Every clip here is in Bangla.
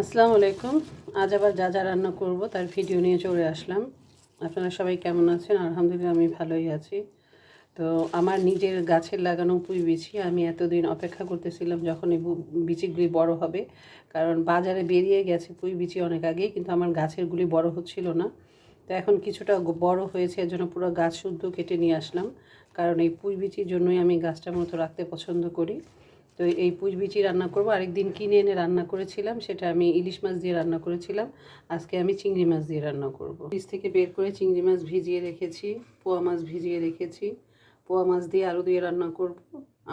আসসালামু আলাইকুম। আজ আবার যা যা রান্না করব তার ভিডিও নিয়ে চলে আসলাম। আপনারা সবাই কেমন আছেন? আলহামদুলিল্লাহ, আমি ভালোই আছি। তো আমার নিজের গাছের লাগানো পুঁই বিচি আমি এতদিন অপেক্ষা করতেছিলাম যখন এই বিচিগুলি বড় হবে। কারণ বাজারে বেরিয়ে গেছে পুঁই বিচি অনেক আগেই, কিন্তু আমার গাছেরগুলি বড় হচ্ছিল না। তো এখন কিছুটা বড় হয়েছে, এর জন্য পুরো গাছ শুদ্ধ কেটে নিয়ে আসলাম। কারণ এই পুঁই বিচির জন্যই আমি গাছটার মতো রাখতে পছন্দ করি। তো এই পুঁই বিচি রান্না করব। আরেকদিন কিনে এনে রান্না করেছিলাম, সেটা আমি ইলিশ মাছ দিয়ে রান্না করেছিলাম। আজকে আমি চিংড়ি মাছ দিয়ে রান্না করব। ফ্রিজ থেকে বের করে চিংড়ি মাছ ভিজিয়ে রেখেছি, পোয়া মাছ ভিজিয়ে রেখেছি। পোয়া মাছ দিয়ে আলু দিয়ে রান্না করব,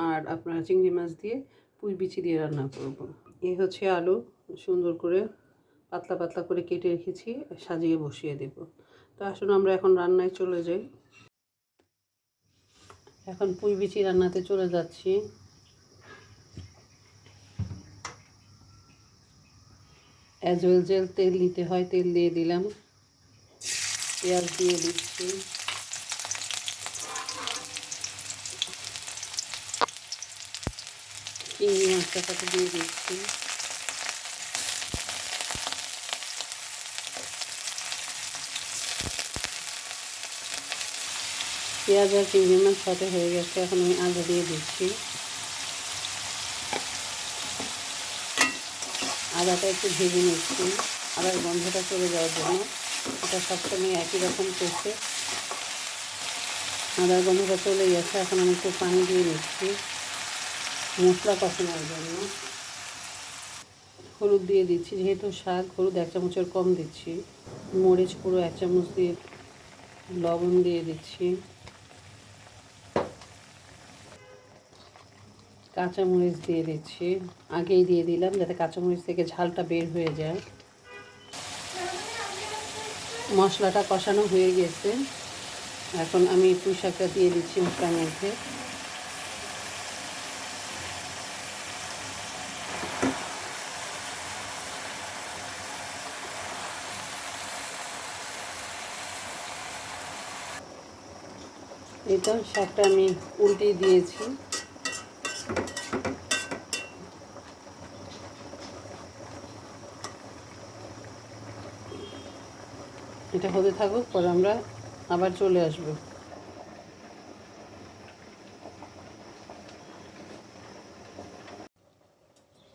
আর আপনার চিংড়ি মাছ দিয়ে পুঁই বিচি দিয়ে রান্না করব। এই হচ্ছে আলু, সুন্দর করে পাতলা পাতলা করে কেটে রেখেছি, সাজিয়ে বসিয়ে দেব। তো আসুন আমরা এখন রান্নায় চলে যাই। এখন পুঁই বিচি রান্নাতে চলে যাচ্ছি। অ্যাজ ওয়েল জেল তেল নিতে হয়, তেল দিয়ে দিলাম। পেঁয়াজ দিয়ে দিচ্ছি। চিংড়ি মাছটা সাথে দিয়ে দিচ্ছি। পেঁয়াজ আর চিংড়ি মাছ সাথে হয়ে গেছে, এখন আমি আলু দিয়ে দিচ্ছি। আদাটা একটু ভেজে নিচ্ছি। আদার গন্ধটা চলে যাওয়ার জন্য এটা সবসময় একই রকম করছে আদার গন্ধটা চলে গেছে, এখন আমি একটু পানি দিয়ে নিচ্ছি মশলা কষানোর জন্য। হলুদ দিয়ে দিচ্ছি, যেহেতু শাক, হলুদ এক চামচের কম দিচ্ছি। মরিচ পুরো এক চামচ দিয়ে লবণ দিয়ে দিচ্ছি। কাঁচামরিচ দিয়ে দিচ্ছি। আগেই দিয়ে দিলাম যাতে কাঁচামরিচ থেকে ঝালটা বের হয়ে যায়। মশলাটা কষানো হয়ে গেছে। এখন আমি পুঁই শাকটা দিয়ে দিচ্ছি মশলার মধ্যে। এটা শাকটা আমি উল্টে দিয়েছি। এটা হতে থাকুক, পরে আমরা আবার চলে আসব।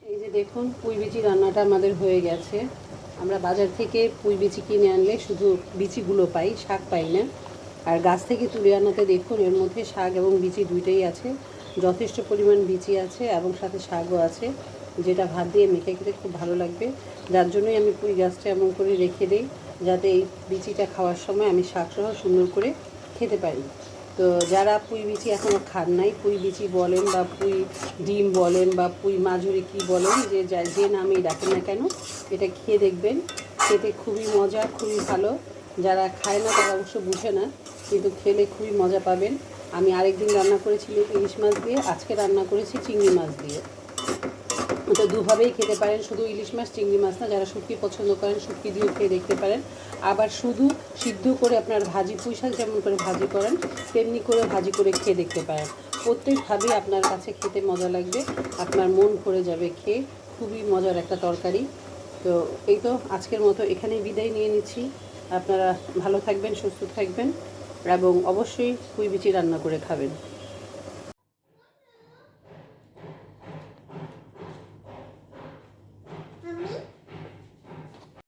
এই যে দেখুন, পুঁই বিচি রান্নাটা আমাদের হয়ে গেছে। আমরা বাজার থেকে পুঁই বিচি কিনে আনলে শুধু বিচিগুলো পাই, শাক পাই না। আর গাছ থেকে তুলে আনাতে দেখুন, এর মধ্যে শাক এবং বিচি দুইটাই আছে। যথেষ্ট পরিমাণ বিচি আছে এবং সাথে শাকও আছে, যেটা ভাত দিয়ে মেখে খেতে খুব ভালো লাগবে। যার জন্যই আমি পুঁই গাছটা এমন করে রেখে দিই। যাতে এই বিচিটা খাওয়ার সময় আমি শাকসহ সুন্দর করে খেতে পারি। তো যারা পুঁই বিচি এখনও খান নাই, পুঁই বিচি বলেন বা পুঁই ডিম বলেন বা পুঁই মাঝুরি কি বলেন, যে যা- নামেই ডাকেন না কেন, এটা খেয়ে দেখবেন। খেতে খুবই মজা, খুবই ভালো। যারা খায় না তারা অবশ্য বুঝে না, কিন্তু খেলে খুবই মজা পাবেন। আমি আরেকদিন রান্না করেছিলাম ইলিশ মাছ দিয়ে, আজকে রান্না করেছি চিংড়ি মাছ দিয়ে। ওটা দুভাবেই খেতে পারেন। শুধু ইলিশ মাছ, চিংড়ি মাছ না, যারা শুটকি পছন্দ করেন, শুটকি দিয়েও খেয়ে দেখতে পারেন। আবার শুধু সিদ্ধ করে আপনার ভাজি পুঁই শাক যেমন করে ভাজি করেন, তেমনি করে ভাজি করে খেয়ে দেখতে পারেন। প্রত্যেকভাবেই আপনার কাছে খেতে মজা লাগবে, আপনার মন ভরে যাবে খেয়ে। খুবই মজার একটা তরকারি। তো এই তো আজকের মতো এখানেই বিদায় নিয়ে নিচ্ছি। আপনারা ভালো থাকবেন, সুস্থ থাকবেন এবং অবশ্যই পুঁই বিচি রান্না করে খাবেন।